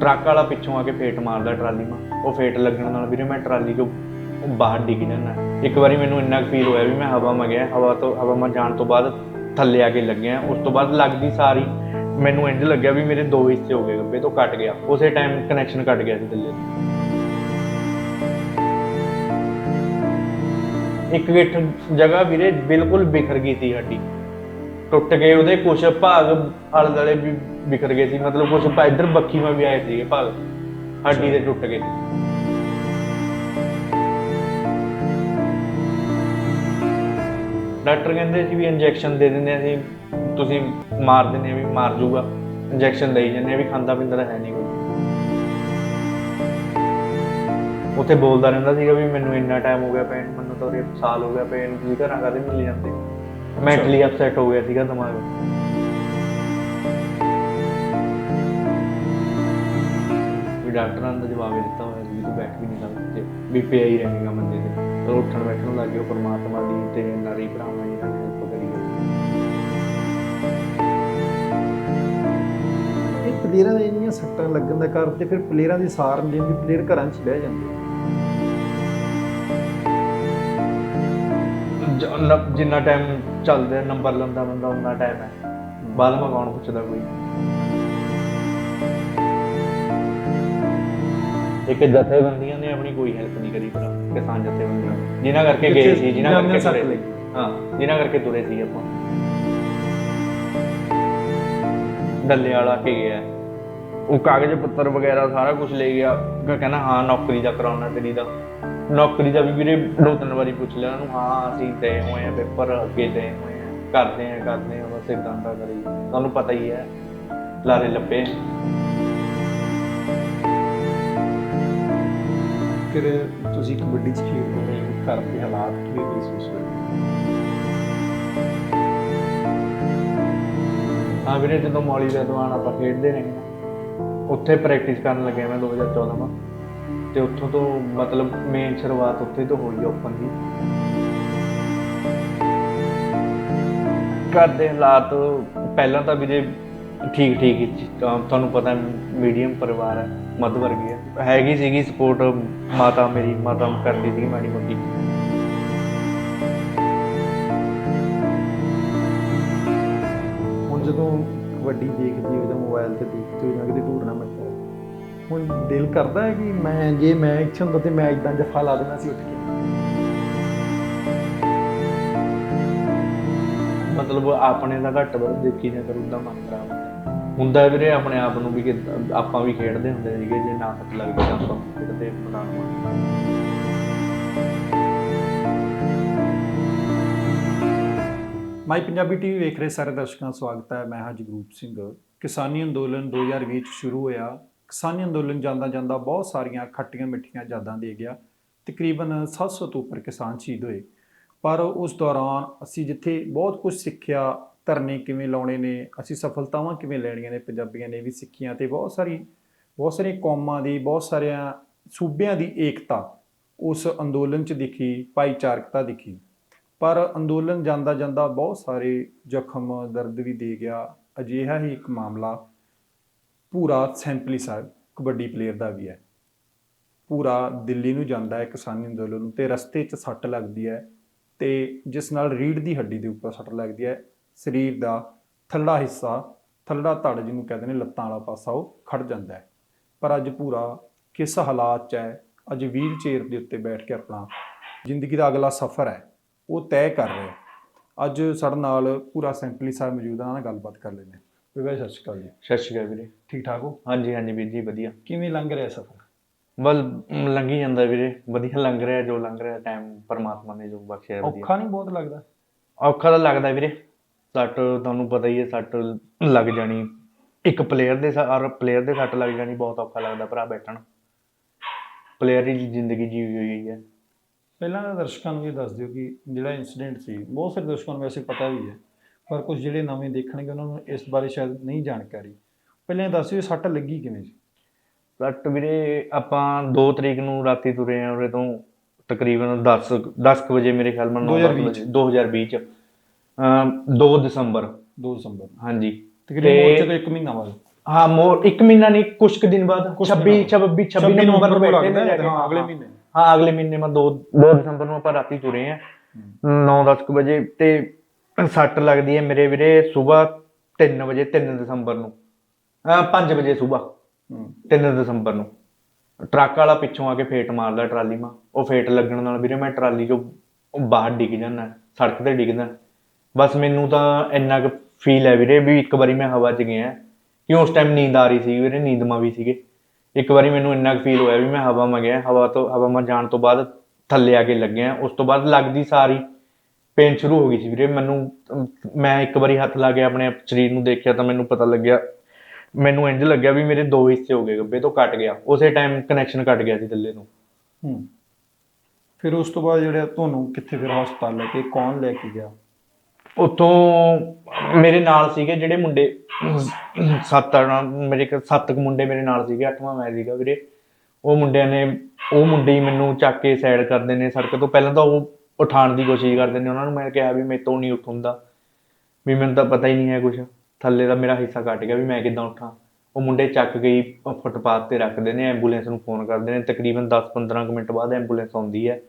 Truck ਵਾਲਾ ਪਿੱਛੋਂ ਆ ਕੇ ਫੇਟ ਮਾਰਦਾ ਟਰਾਲੀ ਮਾ। ਉਹ ਫੇਟ ਲੱਗਣ ਨਾਲ ਵੀਰੇ ਮੈਂ ਟਰਾਲੀ ਤੋਂ ਬਾਹਰ ਡਿੱਗ ਜਾਂਦਾ। ਇੱਕ ਵਾਰੀ ਮੈਨੂੰ ਇੰਨਾ ਫੀਲ ਹੋਇਆ ਵੀ ਮੈਂ ਹਵਾ ਮਾ ਗਿਆ ਹਵਾ ਤੋਂ, ਹਵਾ ਮਾ ਜਾਣ ਤੋਂ ਬਾਅਦ ਥੱਲੇ ਆ ਕੇ ਲੱਗਿਆ। ਉਸ ਤੋਂ ਬਾਅਦ ਲੱਗਦੀ ਸਾਰੀ, ਮੈਨੂੰ ਇੰਜ ਲੱਗਿਆ ਵੀ ਮੇਰੇ ਦੋ ਹਿੱਸੇ ਹੋ ਗਏ, ਗੱਬੇ ਤੋਂ ਕੱਟ ਗਿਆ। ਉਸੇ ਟਾਈਮ ਕਨੈਕਸ਼ਨ ਕੱਟ ਗਿਆ ਸੀ ਥੱਲੇ। ਇੱਕ ਗਿੱਠ ਜਗ੍ਹਾ ਵੀਰੇ ਬਿਲਕੁਲ ਬਿਖਰ ਗਈ ਸੀ ਹੱਡੀ ਟੁੱਟ ਗਏ, ਉਹਦੇ ਕੁਛ ਭਾਗ ਆਲੇ ਦੁਆਲੇ ਵੀ ਬਿਖਰ ਗਏ ਸੀ, ਮਤਲਬ ਕੁਛ ਭਾ- ਇੱਧਰ ਬੱਖੀ ਮਾ ਵੀ ਆਏ ਸੀਗੇ ਭਾਗ, ਹੱਡੀ ਦੇ ਟੁੱਟ ਗਏ। ਡਾਕਟਰ ਕਹਿੰਦੇ ਸੀ ਵੀ ਇੰਜੈਕਸ਼ਨ ਦੇ ਦਿੰਦੇ ਆ, ਅਸੀਂ, ਤੁਸੀਂ ਮਾਰ ਦਿੰਦੇ ਆ ਵੀ ਮਾਰ ਜੂਗਾ, ਇੰਜੈਕਸ਼ਨ ਦੇਈ ਜਾਂਦੇ ਆ ਵੀ ਖਾਂਦਾ ਪੀਂਦਾ ਤਾਂ ਹੈ ਨਹੀਂ ਕੋਈ। ਉੱਥੇ ਬੋਲਦਾ ਰਹਿੰਦਾ ਸੀਗਾ ਵੀ ਮੈਨੂੰ ਇੰਨਾ ਟਾਈਮ ਹੋ ਗਿਆ ਪੈਣ ਮੈਨੂੰ ਤਾਂ ਉਰੇ ਸਾਲ ਹੋ ਗਿਆ ਪੈਣ ਤੁਸੀਂ ਘਰਾਂ ਕਾਹਦੇ ਮਿਲ ਜਾਂਦੇ? ਮੈਂਟਲੀ ਅਪਸੈਟ ਹੋ ਗਿਆ ਸੀਗਾ ਦਿਮਾਗ। ਵੀ ਡਾਕਟਰਾਂ ਤਾਂ ਜਵਾਬ ਦਿੱਤਾ ਹੋਇਆ ਸੀ ਵੀ ਤੂੰ ਬੈਠ ਵੀ ਨਹੀਂ ਸਕਦਾ ਵੀ ਪਿਆ ਹੀ ਰਹੇਗਾ ਮੰਜੇ ਤੇ। ਪਰ ਉੱਠਣ ਬੈਠਣ ਲੱਗ ਗਿਆ ਪਰਮਾਤਮਾ ਦੀ ਤੇ ਨਾਰੀ ਭਰਾਵਾਂ ਨੇ ਹੈਲਪ ਕਰੀ ਇਹ ਪਲੇਅਰਾਂ ਦੇ ਇੰਨੀਆਂ ਸੱਟਾਂ ਲੱਗਣ ਦਾ ਕਾਰਨ ਤੇ ਫਿਰ ਪਲੇਅਰਾਂ ਦੀ ਸਾਰ ਨਹੀਂ ਲੈਂਦੀ ਪਲੇਅਰ ਘਰਾਂ 'ਚ ਬਹਿ ਜਾਂਦੇ ਜ- ਜਿੰਨਾ ਟਾਈਮ ਚੱਲਦਾ ਨੰਬਰ ਲੰਦਾ ਬੰਦਾ ਉਨਾ ਟਾਈਮ ਹੈ। ਬਾਅਦ ਮੈਂ ਕੌਣ ਪੁੱਛਦਾ ਕੋਈ? ਇੱਕ ਜਥੇਬੰਦੀਆਂ ਨੇ ਆਪਣੀ ਕੋਈ ਹੈਲਪ ਨਹੀਂ ਕਰੀ ਪਰ ਕਿਸਾਨ ਜਥੇਬੰਦੀਆਂ ਜਿਨ੍ਹਾਂ ਕਰਕੇ ਗਏ ਸੀ ਜਿਨ੍ਹਾਂ ਕਰਕੇ ਤੁਰੇ। ਹਾਂ ਜਿਨ੍ਹਾਂ ਕਰਕੇ ਤੁਰੇ ਸੀ ਆਪਾਂ। ਡੱਲੇ ਵਾਲਾ ਕੇ ਗਿਆ? ਉਹ ਕਾਗਜ਼ ਪੱਤਰ ਵਗੈਰਾ ਸਾਰਾ ਕੁਝ ਲੈ ਗਿਆ। ਕ- ਕਹਿੰਦਾ ਹਾਂ ਨੌਕਰੀ ਦਾ ਕਰਾਉਣਾ ਤੇਰੀ ਦਾ। ਨੌਕਰੀ ਦਾ ਵੀ ਵੀਰੇ ਦੋ ਤਿੰਨ ਵਾਰੀ ਪੁੱਛ ਲਿਆ ਉਹਨੂੰ। ਹਾਂ ਅਸੀਂ ਦੇ ਹੋਏ ਆ ਪੇਪਰ ਅੱਗੇ ਦੇ ਹੋਏ ਆ। ਕਰਦੇ ਆ ਕਰਦੇ ਆ ਬਸ ਇਦਾਂ ਦਾ ਕਰੀ। ਤੁਹਾਨੂੰ ਪਤਾ ਹੀ ਹੈ ਲਾਰੇ ਲੱਪੇ ਫਿਰ ਤੁਸੀਂ ਕਬੱਡੀ 'ਚ ਖੇਡਦੇ ਹੋ ਘਰ ਦੇ ਹਾਲਾਤ ਕਿਵੇਂ ਮਹਿਸੂਸ ਹੋਏ? ਹਾਂ ਵੀਰੇ ਜਦੋਂ ਮੌਲੀ ਦਾ ਦਵਾਨ ਆਪਾਂ ਖੇਡਦੇ ਰਹੇ ਉੱਥੇ ਪ੍ਰੈਕਟਿਸ ਕਰਨ ਲੱਗਿਆ ਮੈਂ 2014 ਮਾ ਤੇ ਉੱਥੋਂ ਤੋਂ ਮਤਲਬ ਮੇਨ ਸ਼ੁਰੂਆਤ ਉੱਥੇ ਤੋਂ ਹੋਈ ਓਪਨ ਦੀ ਘਰ ਦੇ ਹਾਲਾਤ ਪਹਿਲਾਂ ਤਾਂ ਵੀਰੇ ਠੀਕ ਠੀਕ ਹੀ ਸੀ। ਤਾਂ ਤੁਹਾਨੂੰ ਪਤਾ ਮੀਡੀਅਮ ਪਰਿਵਾਰ ਹੈ ਮੱਧ ਵਰਗੀ ਹੈ ਹੈਗੀ ਸੀਗੀ ਸਪੋਰਟ ਮਾਤਾ ਮੇਰੀ, ਮਾਤਾ ਕਰਦੀ ਸੀ ਮਾੜੀ ਮੋਟੀ। ਹੁਣ ਜਦੋਂ ਕਬੱਡੀ ਦੇਖਦੀ ਹੋ ਜਾਂ ਮੋਬਾਈਲ ਤੇ ਦੇਖਦੇ ਹੋ ਜਾਂ ਕਿਤੇ ਟੂਰਨਾਮੈਂਟ ਹੁਣ ਦਿਲ ਕਰਦਾ ਹੈ ਕਿ ਮੈਂ ਜੇ ਮੈਂ ਇੱਥੇ ਹੁੰਦਾ ਤੇ ਮੈਂ ਇਦਾਂ ਜਫਾ ਲਾ ਦੇਣਾ ਸੀ ਉੱਠ ਕੇ? ਮਤਲਬ ਆਪਣੇ ਦਾ ਘੱਟ ਵੱਧ ਦੇਖੀ ਜਾਂ ਕਰੂ ਦਾ ਮਨ ਖਰਾਬ ਹੁੰਦਾ ਹੈ ਵੀਰੇ ਆਪਣੇ ਆਪ ਨੂੰ ਵੀ ਕਿ ਆਪਾਂ ਵੀ ਖੇਡਦੇ ਹੁੰਦੇ ਸੀਗੇ, ਜੇ ਨਾ ਪਤਾ ਲੱਗਦਾ ਤਾਂ ਆਪਾਂ ਵੀ ਖੇਡਦੇ ਬਣਾ ਮਾਈ ਪੰਜਾਬੀ ਟੀਵੀ ਵੇਖ ਰਹੇ ਸਾਰੇ ਦਰਸ਼ਕਾਂ ਦਾ ਸਵਾਗਤ ਹੈ। ਮੈਂ ਹਾਂ ਜਗਰੂਪ ਸਿੰਘ। ਕਿਸਾਨੀ ਅੰਦੋਲਨ 2020 ਚ ਸ਼ੁਰੂ ਹੋਇਆ। ਕਿਸਾਨੀ ਅੰਦੋਲਨ ਜਾਂਦਾ ਜਾਂਦਾ ਬਹੁਤ ਸਾਰੀਆਂ ਖੱਟੀਆਂ ਮਿੱਠੀਆਂ ਯਾਦਾਂ ਦੇ ਗਿਆ। ਤਕਰੀਬਨ 700 ਤੋਂ ਉੱਪਰ ਕਿਸਾਨ ਸ਼ਹੀਦ ਹੋਏ। ਪਰ ਉਸ ਦੌਰਾਨ ਅਸੀਂ ਜਿੱਥੇ ਬਹੁਤ ਕੁਝ ਸਿੱਖਿਆ, ਧਰਨੇ ਕਿਵੇਂ ਲਾਉਣੇ ਨੇ, ਅਸੀਂ ਸਫਲਤਾਵਾਂ ਕਿਵੇਂ ਲੈਣੀਆਂ ਨੇ ਪੰਜਾਬੀਆਂ ਨੇ ਵੀ ਸਿੱਖੀਆਂ ਤੇ ਬਹੁਤ ਸਾਰੀ, ਬਹੁਤ ਸਾਰੀਆਂ ਕੌਮਾਂ ਦੀ, ਬਹੁਤ ਸਾਰਿਆਂ ਸੂਬਿਆਂ ਦੀ ਏਕਤਾ ਉਸ ਅੰਦੋਲਨ 'ਚ ਦਿਖੀ, ਭਾਈਚਾਰਕਤਾ ਦਿਖੀ। ਪਰ ਅੰਦੋਲਨ ਜਾਂਦਾ ਜਾਂਦਾ ਬਹੁਤ ਸਾਰੇ ਜ਼ਖਮ, ਦਰਦ ਵੀ ਦੇ ਗਿਆ। ਅਜਿਹਾ ਹੀ ਇੱਕ ਮਾਮਲਾ ਪੂਰਾ ਸੈਂਪਲੀ ਸਾਹਿਬ ਕਬੱਡੀ ਪਲੇਅਰ ਦਾ ਵੀ ਹੈ। ਪੂਰਾ ਦਿੱਲੀ ਨੂੰ ਜਾਂਦਾ ਹੈ, ਕਿਸਾਨੀ ਅੰਦੋਲਨ ਨੂੰ, ਤੇ ਰਸਤੇ 'ਚ ਸੱਟ ਲੱਗਦੀ ਹੈ ਤੇ ਜਿਸ ਨਾਲ ਰੀੜ ਦੀ ਹੱਡੀ ਦੇ ਉੱਪਰ ਸੱਟ ਲੱਗਦੀ ਹੈ। ਸਰੀਰ ਦਾ ਥੱਲੜਾ ਹਿੱਸਾ, ਥੱਲੜਾ ਧੜ ਜਿਹਨੂੰ ਕਹਿੰਦੇ ਨੇ, ਲੱਤਾਂ ਵਾਲਾ ਪਾਸਾ, ਉਹ ਖੜ ਜਾਂਦਾ ਹੈ। ਪਰ ਅੱਜ ਪੂਰਾ ਕਿਸ ਹਾਲਾਤ 'ਚ ਹੈ, ਅੱਜ ਵੀਲ ਚੇਅਰ ਦੇ ਉੱਤੇ ਬੈਠ ਕੇ ਆਪਣਾ ਜ਼ਿੰਦਗੀ ਦਾ ਅਗਲਾ ਸਫ਼ਰ ਹੈ, ਉਹ ਤੈਅ ਕਰ ਰਿਹਾ ਅੱਜ ਸਾਡੇ ਨਾਲ ਪੂਰਾ ਸੈਂਪਲੀ ਸਾਹਿਬ ਮੌਜੂਦ ਆ, ਉਹਨਾਂ ਨਾਲ ਗੱਲਬਾਤ ਕਰ ਲੈਂਦੇ ਵੀਰੇ ਸਤਿ ਸ਼੍ਰੀ ਅਕਾਲ ਜੀ। ਸਤਿ ਸ਼੍ਰੀ ਅਕਾਲ ਵੀਰੇ। ਠੀਕ ਠਾਕ ਹੋ? ਹਾਂਜੀ ਹਾਂਜੀ ਵੀਰ ਜੀ ਵਧੀਆ। ਕਿਵੇਂ ਲੰਘ ਰਿਹਾ ਸਫ਼ਰ? ਮ, ਲੰਘੀ ਜਾਂਦਾ ਵੀਰੇ। ਵਧੀਆ ਲੰਘ ਰਿਹਾ ਜੋ ਲੰਘ ਰਿਹਾ ਟਾਈਮ ਪਰਮਾਤਮਾ ਨੇ ਜੋ ਬਖਸ਼ਿਆ ਵਧੀਆ। ਔਖਾ ਨਹੀਂ ਬਹੁਤ ਲੱਗਦਾ? ਔਖਾ ਤਾਂ ਲੱਗਦਾ ਵੀਰੇ। ਸੱਟ ਤੁਹਾਨੂੰ ਪਤਾ ਹੀ ਹੈ ਸੱਟ ਲੱਗ ਜਾਣੀ। ਇੱਕ ਪਲੇਅਰ ਦੇ ਔਰ ਪਲੇਅਰ ਦੇ ਸੱਟ ਲੱਗ ਜਾਣੀ ਬਹੁਤ ਔਖਾ ਲੱਗਦਾ ਭਰਾ ਬੈਠਣ। ਪਲੇਅਰ ਦੀ ਜ਼ਿੰਦਗੀ ਜੀਵੀ ਹੋਈ ਹੈ। ਪਹਿਲਾਂ ਦਰਸ਼ਕਾਂ ਨੂੰ ਇਹ ਦੱਸ ਦਿਓ ਕਿ ਜਿਹੜਾ ਇਨਸੀਡੈਂਟ ਸੀ ਬਹੁਤ ਸਾਰੇ ਦਰਸ਼ਕਾਂ ਨੂੰ ਵੈਸੇ ਪਤਾ ਵੀ ਹੈ। ਪਰ ਕੁਝ ਜਿਹੜੇ ਨਵੇਂ ਦੇਖਣਗੇ ਉਹਨਾਂ ਨੂੰ ਇਸ ਬਾਰੇ ਸ਼ਾਇਦ ਨਹੀਂ ਜਾਣਕਾਰੀ। ਪਹਿਲਾਂ ਇਹ ਦੱਸ ਦਿਓ ਇਹ ਸੱਟ ਲੱਗੀ ਕਿਵੇਂ ਸੀ? ਸੱਟ ਵੀਰੇ ਆਪਾਂ 2 ਤਰੀਕ ਨੂੰ ਰਾਤੀ ਤੁਰੇ ਆ ਉਰੇ ਤੋਂ ਤਕਰੀਬਨ 10 10 ਕੁ ਵਜੇ ਮੇਰੇ ਖਿਆਲ ਨਾਲ 2020 ਚ। 2020 ਚ। ਅਮ 2 ਦਸੰਬਰ। 2 ਦਸੰਬਰ। ਹਾਂਜੀ। ਤਕਰੀਬਨ ਤੋਂ 1 ਮਹੀਨਾ ਬਾਅਦ। ਹਾਂ ਮੋਰ ਇੱਕ ਮਹੀਨਾ ਨਹੀਂ ਕੁਛ ਕੁ ਦਿਨ ਬਾਅਦ। ਕੁਛ 26 ਦਿਨਾਂ 26 26 ਨਵੰਬਰ ਨੂੰ ਬੈਠੇ ਨੇ। ਹਾਂ ਅਗਲੇ ਮਹੀਨੇ। ਹਾਂ ਅਗਲੇ ਮਹੀਨੇ ਮੈਂ 2 2 ਦਸੰਬਰ ਨੂੰ ਆਪਾਂ ਰਾਤੀ ਤੁਰੇ ਆ। 9-10 ਵਜੇ ਤੇ ਸੱਟ ਲੱਗਦੀ ਹੈ ਮੇਰੇ ਵੀਰੇ ਸਵੇਰ 3 ਵਜੇ 3 ਦਸੰਬਰ ਨੂੰ। 5 ਵਜੇ ਸਵੇਰ ਹੂੰ 3 ਦਸੰਬਰ ਨੂੰ। ਟਰੱਕ ਵਾਲਾ ਪਿੱਛੋਂ ਆ ਕੇ ਫੇਟ ਮਾਰਦਾ ਟਰਾਲੀ ਮਾ। ਉਹ ਫੇਟ ਲੱਗਣ ਨਾਲ ਵੀਰੇ ਮੈਂ ਟਰਾਲੀ ਚੋਂ ਬਾਹਰ ਡਿੱਗ ਜਾਂਦਾ, ਸੜਕ ਤੇ ਡਿੱਗਦਾ। ਬਸ ਮੈਨੂੰ ਤਾਂ ਇੰਨਾ ਕੁ ਫੀਲ ਹੈ ਵੀਰੇ ਵੀ ਇੱਕ ਵਾਰੀ ਮੈਂ ਹਵਾ 'ਚ ਗਿਆ, ਕਿ ਉਸ ਟਾਈਮ ਨੀਂਦ ਆ ਰਹੀ ਸੀ ਵੀਰੇ, ਨੀਂਦ ਮਾ ਵੀ ਸੀਗੇ। ਇੱਕ ਵਾਰੀ ਮੈਨੂੰ ਇੰਨਾ ਕੁ ਫੀਲ ਹੋਇਆ ਵੀ ਮੈਂ ਹਵਾ ਮਾ ਗਿਆ, ਹਵਾ ਤੋਂ, ਹਵਾ ਮਾ ਜਾਣ ਤੋਂ ਬਾਅਦ ਥੱਲੇ ਆ ਕੇ ਲੱਗਿਆ। ਉਸ ਤੋਂ ਬਾਅਦ ਲੱਗਦੀ ਸਾਰੀ ਪੇਨ ਸ਼ੁਰੂ ਹੋ ਗਈ ਸੀ ਵੀਰੇ ਮੈਨੂੰ ਮੈਂ ਇੱਕ ਵਾਰੀ ਹੱਥ ਲਾ ਕੇ ਆਪਣੇ ਸਰੀਰ ਨੂੰ ਦੇਖਿਆ ਤਾਂ ਮੈਨੂੰ ਪਤਾ ਲੱਗਿਆ ਮੈਨੂੰ ਇੰਜ ਲੱਗਿਆ ਵੀ ਮੇਰੇ ਦੋ ਹਿੱਸੇ ਹੋ ਗਏ ਗੱਬੇ ਤੋਂ ਕੱਟ ਗਿਆ ਉਸੇ ਟਾਈਮ ਕਨੈਕਸ਼ਨ ਕੱਟ ਗਿਆ ਸੀ ਥੱਲੇ ਨੂੰ ਹੂੰ। ਫਿਰ ਉਸ ਤੋਂ ਬਾਅਦ ਜਿਹੜਾ ਤੁਹਾਨੂੰ ਕਿੱਥੇ ਫਿਰ ਹਸਪਤਾਲ ਲੈ ਕੇ ਕੌਣ ਲੈ ਕੇ ਗਿਆ? ਉੱਥੋਂ ਮੇਰੇ ਨਾਲ ਸੀਗੇ ਜਿਹੜੇ ਮੁੰਡੇ ਸੱਤ ਮੇਰੇ ਕੋਲ ਸੱਤ ਕੁ ਮੁੰਡੇ ਮੇਰੇ ਨਾਲ ਸੀਗੇ ਅੱਠਵਾਂ ਮੈਂ ਸੀਗਾ ਵੀਰੇ। ਉਹ ਮੁੰਡਿਆਂ ਨੇ ਉਹ ਮੁੰਡੇ ਹੀ ਮੈਨੂੰ ਚੱਕ ਕੇ ਸਾਈਡ ਕਰਦੇ ਨੇ ਸੜਕ ਤੋਂ। ਪਹਿਲਾਂ ਤਾਂ ਉਹ ਉਠਾਉਣ ਦੀ ਕੋਸ਼ਿਸ਼ ਕਰਦੇ ਨੇ ਉਹਨਾਂ ਨੂੰ ਮੈਂ ਕਿਹਾ ਵੀ ਮੇਰੇ ਤੋਂ ਨਹੀਂ ਉੱਠੁੰਦਾ। ਵੀ ਮੈਨੂੰ ਤਾਂ ਪਤਾ ਹੀ ਨਹੀਂ ਹੈ ਕੁਝ ਥੱਲੇ ਦਾ ਮੇਰਾ ਹਿੱਸਾ ਕੱਟ ਗਿਆ ਵੀ ਮੈਂ ਕਿੱਦਾਂ ਉੱਠਾਂ। ਉਹ ਮੁੰਡੇ ਚੱਕ ਕੇ ਫੁੱਟਪਾਥ ਤੇ ਰੱਖਦੇ ਨੇ, ਐਂਬੂਲੈਂਸ ਨੂੰ ਫੋਨ ਕਰਦੇ ਨੇ। ਤਕਰੀਬਨ 10-15 ਕੁ ਮਿੰਟ ਬਾਅਦ ਐਂਬੂਲੈਂਸ ਆਉਂਦੀ ਹੈ।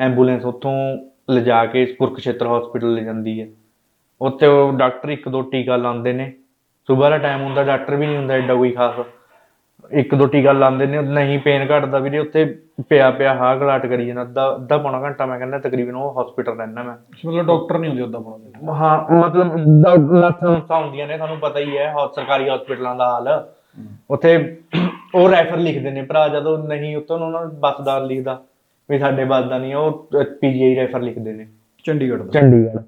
ਐਂਬੂਲੈਂਸ ਉੱਥੋਂ ਲਿਜਾ ਕੇ ਕੁਰਕਸ਼ੇਤਰ ਹਸਪੀਟਲ ਲੈ ਜਾਂਦੀ ਹੈ। ਉੱਥੇ ਉਹ ਡਾਕਟਰ ਇੱਕ ਦੋ ਟੀਕਾ ਲਾਉਂਦੇ ਨੇ। ਸਵੇਰ ਦਾ ਟਾਈਮ ਹੁੰਦਾ, ਡਾਕਟਰ ਵੀ ਨਹੀਂ ਹੁੰਦਾ ਐਡਾ ਕੋਈ ਖਾਸ। ਇੱਕ ਦੋ ਟੀਕਾ ਲਾਉਂਦੇ ਨੇ ਨਹੀਂ ਪੇਨ ਘਟਦਾ ਵੀਰੇ ਉੱਥੇ ਪਿਆ ਪਿਆ ਹਾਹ ਘਲਾਟ ਕਰੀ ਜਾਂਦਾ ਅੱਧਾ ਅੱਧਾ ਪੌਣਾ ਘੰਟਾ ਮੈਂ ਕਹਿੰਦਾ ਤਕਰੀਬਨ ਉਹ ਹਸਪੀਟਲ ਰਹਿਣਾ ਮੈਂ। ਮਤਲਬ ਡਾਕਟਰ ਨਹੀਂ ਹੁੰਦੇ ਉਦਾਂ ਬਣਾਉਂਦੇ ਹਾਂ ਮਤਲਬ ਨਰਸਾਂ ਹੁੰਦੀਆਂ ਨੇ ਤੁਹਾਨੂੰ ਪਤਾ ਹੀ ਹੈ ਹੋ- ਸਰਕਾਰੀ ਹਸਪੀਟਲਾਂ ਦਾ ਹਾਲ। ਉੱਥੇ ਉਹ ਰੈਫਰ ਲਿਖਦੇ ਨੇ ਭਰਾ ਜਦੋਂ ਨਹੀਂ ਉੱਥੋਂ ਉਹਨਾਂ ਨੂੰ ਬੱਸਦਾਰ ਲਿਖਦਾ ਵੀ ਸਾਡੇ ਬੱਸ ਦਾ ਨਹੀਂ ਹੈ, ਉਹ ਪੀਜੀਆਈ ਰੈਫਰ ਲਿਖਦੇ ਨੇ। ਚੰਡੀਗੜ੍ਹ ਦਾ? ਚੰਡੀਗੜ੍ਹ।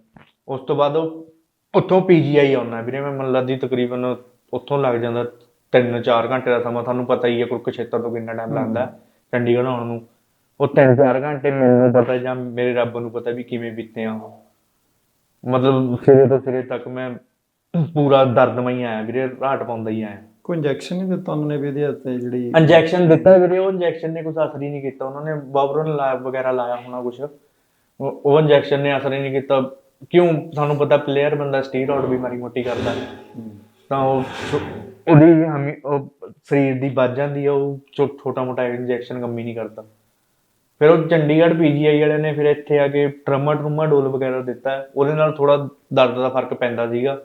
ਉਸ ਤੋਂ ਬਾਅਦ ਉਹ ਉੱਥੋਂ ਪੀਜੀਆਈ ਆਉਣਾ ਵੀਰੇ ਮੈਂ ਮਨ ਲੱਗਦੀ ਤਕਰੀਬਨ ਉੱਥੋਂ ਲੱਗ ਜਾਂਦਾ 3-4 ਘੰਟੇ ਦਾ ਸਮਾਂ ਤੁਹਾਨੂੰ ਪਤਾ ਹੀ ਹੈ ਕੁਰਕਸ਼ੇਤਰ ਤੋਂ ਕਿੰਨਾ ਟਾਈਮ ਲੱਗਦਾ ਚੰਡੀਗੜ੍ਹ ਆਉਣ ਨੂੰ। ਉਹ 3-4 ਘੰਟੇ ਮੈਨੂੰ ਪਤਾ ਜਾਂ ਮੇਰੇ ਰੱਬ ਨੂੰ ਪਤਾ ਵੀ ਕਿਵੇਂ ਬੀਤੇ ਆ। ਮਤਲਬ ਸਿਰੇ ਤੋਂ ਸਿਰੇ ਤੱਕ ਮੈਂ ਪੂਰਾ ਦਰਦਮਈ ਆਇਆ ਵੀਰੇ ਰਾਟ ਪਾਉਂਦਾ ਹੀ ਆਇਆ। ਕੋਈ ਇੰਜੈਕਸ਼ਨ ਨਹੀਂ ਦਿੱਤਾ ਉਹਨਾਂ ਨੇ ਵੀ ਇਹਦੇ ਹੱਥੇ ਜਿਹੜੀ? ਇੰਜੈਕਸ਼ਨ ਦਿੱਤਾ ਵੀਰੇ ਉਹ ਇੰਜੈਕਸ਼ਨ ਨੇ ਕੁਝ ਅਸਰ ਹੀ ਨਹੀਂ ਕੀਤਾ। ਉਹਨਾਂ ਨੇ ਬਾਬਰਨ ਲਾਇਆ ਵਗੈਰਾ ਲਾਇਆ ਹੋਣਾ ਕੁਝ ਉਹ ਇੰਜੈਕਸ਼ਨ ਨੇ ਅਸਰ ਹੀ ਨਹੀਂ ਕੀਤਾ। ਕਿਉਂ? ਤੁਹਾਨੂੰ ਪਤਾ ਪਲੇਅਰ ਬੰਦਾ ਸਟੀਰੋਇਡ ਵੀ ਮਾਰੀ ਮੋਟੀ ਕਰਦਾ। ਤਾਂ ਉਹ ਉਹਦੀ ਹਮੀ ਉਹ ਸਰੀਰ ਦੀ ਵੱਜ ਜਾਂਦੀ ਹੈ ਉਹ ਛੋਟਾ ਮੋਟਾ ਇੰਜੈਕਸ਼ਨ ਕੰਮ ਹੀ ਨਹੀਂ ਕਰਦਾ। ਫਿਰ ਉਹ ਚੰਡੀਗੜ੍ਹ ਪੀਜੀਆਈ ਵਾਲਿਆਂ ਨੇ ਫਿਰ ਇੱਥੇ ਆ ਕੇ ਟਰਮਾ ਟਰਮਾ ਡੋਲ ਵਗੈਰਾ ਦਿੱਤਾ। ਉਹਦੇ ਨਾਲ ਥੋੜਾ ਦਰਦ ਦਾ ਫ਼ਰਕ ਪੈਂਦਾ ਸੀਗਾ।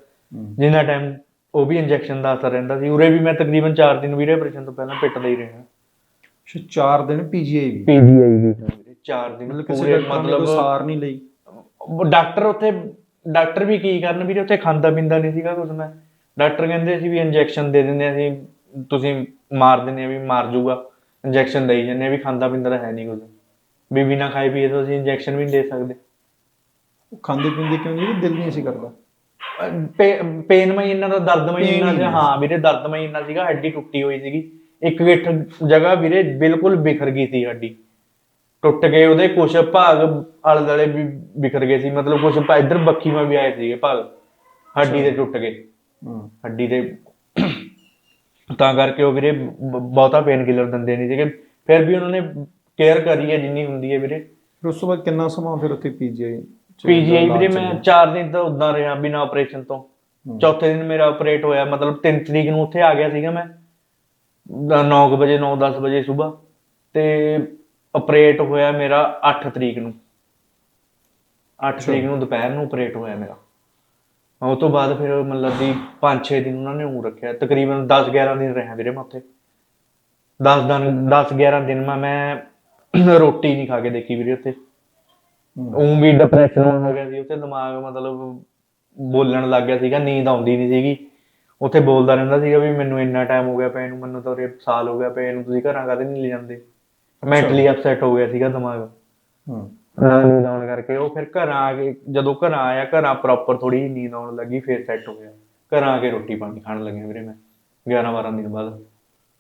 ਜਿੰਨਾ ਟਾਈਮ ਉਹ ਵੀ ਇੰਜੈਕਸ਼ਨ ਦਾ ਅਸਰ ਰਹਿੰਦਾ ਸੀ। ਉਰੇ ਵੀ ਮੈਂ ਤਕਰੀਬਨ 4 ਦਿਨ ਵੀਰੇ ਆਪਰੇਸ਼ਨ ਤੋਂ ਪਹਿਲਾਂ ਪਿੱਟਦਾ ਹੀ ਰਿਹਾ। ਅੱਛਾ 4 ਦਿਨ ਪੀਜੀਆਈ ਵੀ? ਪੀਜੀਆਈ ਵੀ। 4 ਦਿਨ ਮਤਲਬ ਕਿਸੇ ਪੂਰੇ ਡਾਕਟਰ ਨੇ ਕੋਈ ਸਾਰ ਨਹੀਂ ਲਈ। ਡਾਕਟਰ ਉੱਥੇ ਡਾਕਟਰ ਵੀ ਕੀ ਕਰਨ ਵੀਰੇ ਉੱਥੇ ਖਾਂਦਾ ਪੀਂਦਾ ਨਹੀਂ ਸੀਗਾ ਕੁਝ ਮੈਂ ਡਾਕਟਰ ਕਹਿੰਦੇ ਸੀ ਵੀ ਇੰਜੈਕਸ਼ਨ ਦੇ ਦਿੰਦੇ ਆ ਅਸੀਂ ਤੁਸੀਂ ਮਾਰ ਦਿੰਦੇ ਆ ਵੀ ਮਾਰ ਜੂਗਾ ਇੰਜੈਕਸ਼ਨ ਦੇਈ ਜਾਂਦੇ ਆ ਵੀ ਖਾਂਦਾ ਪੀਂਦਾ ਤਾਂ ਹੈ ਨਹੀਂ ਕੁਝ ਵੀ ਬਿਨਾ ਖਾਏ ਪੀਏ ਤਾਂ ਅਸੀਂ ਇੰਜੈਕਸ਼ਨ ਵੀ ਨਹੀਂ ਦੇ ਸਕਦੇ। ਉਹ ਖਾਂਦੇ ਪੀਂਦੇ ਕਿਉਂ ਨਹੀਂ? ਦਿਲ ਨਹੀਂ ਸੀ ਕਰਦਾ। ਪੇਨ ਮੈਂ ਇਹਨਾਂ ਦਾ ਇੰਨਾ ਹੀ ਸੀ। ਨਹੀਂ। ਹਾਂ ਵੀਰੇ ਦਰਦਮਈ ਇੰਨਾ ਸੀਗਾ ਹੱਡੀ ਟੁੱਟੀ ਹੋਈ ਸੀਗੀ। ਇੱਕ ਗਿੱਠ ਜਗ੍ਹਾ ਵੀਰੇ ਬਿਲਕੁਲ ਬਿਖਰ ਗਈ ਸੀ ਹੱਡੀ। ਟੁੱਟ ਗਏ ਉਹਦੇ ਕੁਛ ਭਾਗ ਆਲੇ ਦੁਆਲੇ ਵੀ ਬਿਖਰ ਗਏ ਸੀ। ਮਤਲਬ ਕੁਛ ਭਾ- ਇੱਧਰ ਬੱਖੀ ਮਾ ਵੀ ਆਏ ਸੀਗੇ ਭਾਗ। ਹੱਡੀ ਦੇ ਟੁੱਟ ਗਏ ਹੱਡੀ ਦੇ ਤਾਂ ਕਰਕੇ ਉਹ ਵੀਰੇ ਬਹੁਤਾ ਪੇਨ ਕਿਲਰ ਦਿੰਦੇ ਨਹੀਂ ਸੀਗੇ। ਫਿਰ ਵੀ ਉਹਨਾਂ ਨੇ ਕੇਅਰ ਕਰੀ ਹੈ ਜਿੰਨੀ ਹੁੰਦੀ ਹੈ ਵੀਰੇ। ਫਿਰ ਉਸ ਤੋਂ ਬਾਅਦ ਕਿੰਨਾ ਸਮਾਂ ਫਿਰ ਉੱਥੇ ਪੀਜੀਆਈ ਪੀਜੀਆਈ ਵੀਰੇ ਮੈਂ 4 ਦਿਨ ਤਾਂ ਉਦਾਂ ਰਿਹਾ ਬਿਨਾ ਆਪਰੇਸ਼ਨ ਤੋਂ। ਚੌਥੇ ਦਿਨ ਮੇਰਾ ਆਪਰੇਟ ਹੋਇਆ ਮਤਲਬ 3 ਤਰੀਕ ਨੂੰ ਉੱਥੇ ਆ ਗਿਆ ਸੀਗਾ ਮੈਂ। 9 ਵਜੇ 9-10 ਵਜੇ ਸਵੇਰ। ਤੇ ਆਪਰੇਟ ਹੋਇਆ ਮੇਰਾ 8 ਤਰੀਕ ਨੂੰ। 8 ਤਰੀਕ ਨੂੰ ਦੁਪਹਿਰ ਨੂੰ ਆਪਰੇਟ ਹੋਇਆ ਮੇਰਾ। ਉਹ ਤੋਂ ਬਾਅਦ ਫਿਰ ਮਤਲਬ ਦੀ 5-6 ਦਿਨ ਉਹਨਾਂ ਨੇ ਉਹ ਰੱਖਿਆ। ਤਕਰੀਬਨ 10-11 ਦਿਨ ਰਿਹਾ ਵੀਰੇ ਮੈਂ ਉੱਥੇ। 10 ਦਿਨ 10-11 ਦਿਨ ਮੈਂ ਰੋਟੀ ਨਹੀਂ ਖਾ ਕੇ ਦੇਖੀ ਵੀਰੇ ਉੱਥੇ। ਉਹ ਵੀ ਡਿਪਰੈਸ਼ਨ ਹੋ ਗਿਆ ਸੀ ਉੱਥੇ ਦਿਮਾਗ ਮਤਲਬ ਬੋਲਣ ਲੱਗ ਗਿਆ ਸੀਗਾ ਨੀਂਦ ਆਉਂਦੀ ਨਹੀਂ ਸੀਗੀ। ਉੱਥੇ ਬੋਲਦਾ ਰਹਿੰਦਾ ਸੀਗਾ ਵੀ ਮੈਨੂੰ ਇੰਨਾ ਟਾਈਮ ਹੋ ਗਿਆ ਪਏ ਨੂੰ ਮੈਨੂੰ ਤਾਂ ਉਰੇ ਸਾਲ ਹੋ ਗਿਆ ਪਏ ਨੂੰ ਤੁਸੀਂ ਘਰਾਂ ਕਾਹਦੇ ਨਹੀਂ ਲੈ ਜਾਂਦੇ? ਮੈਂਟਲੀ ਅਪਸੈਟ ਹੋ ਗਿਆ ਸੀਗਾ ਦਿਮਾਗ। ਹੂੰ। ਨੀਂਦ ਆਉਣ ਕਰਕੇ। ਉਹ ਫਿਰ ਘਰਾਂ ਆ ਕੇ ਜਦੋਂ ਘਰਾਂ ਆਇਆ ਘਰਾਂ ਪ੍ਰੋਪਰ ਥੋੜੀ ਨੀਂਦ ਆਉਣ ਲੱਗੀ ਫਿਰ ਸੈੱਟ ਹੋ ਗਿਆ। ਘਰਾਂ ਆ ਕੇ ਰੋਟੀ ਪਾਣੀ ਖਾਣ ਲੱਗਿਆ ਵੀਰੇ ਮੈਂ 11 12 ਦਿਨ ਬਾਅਦ।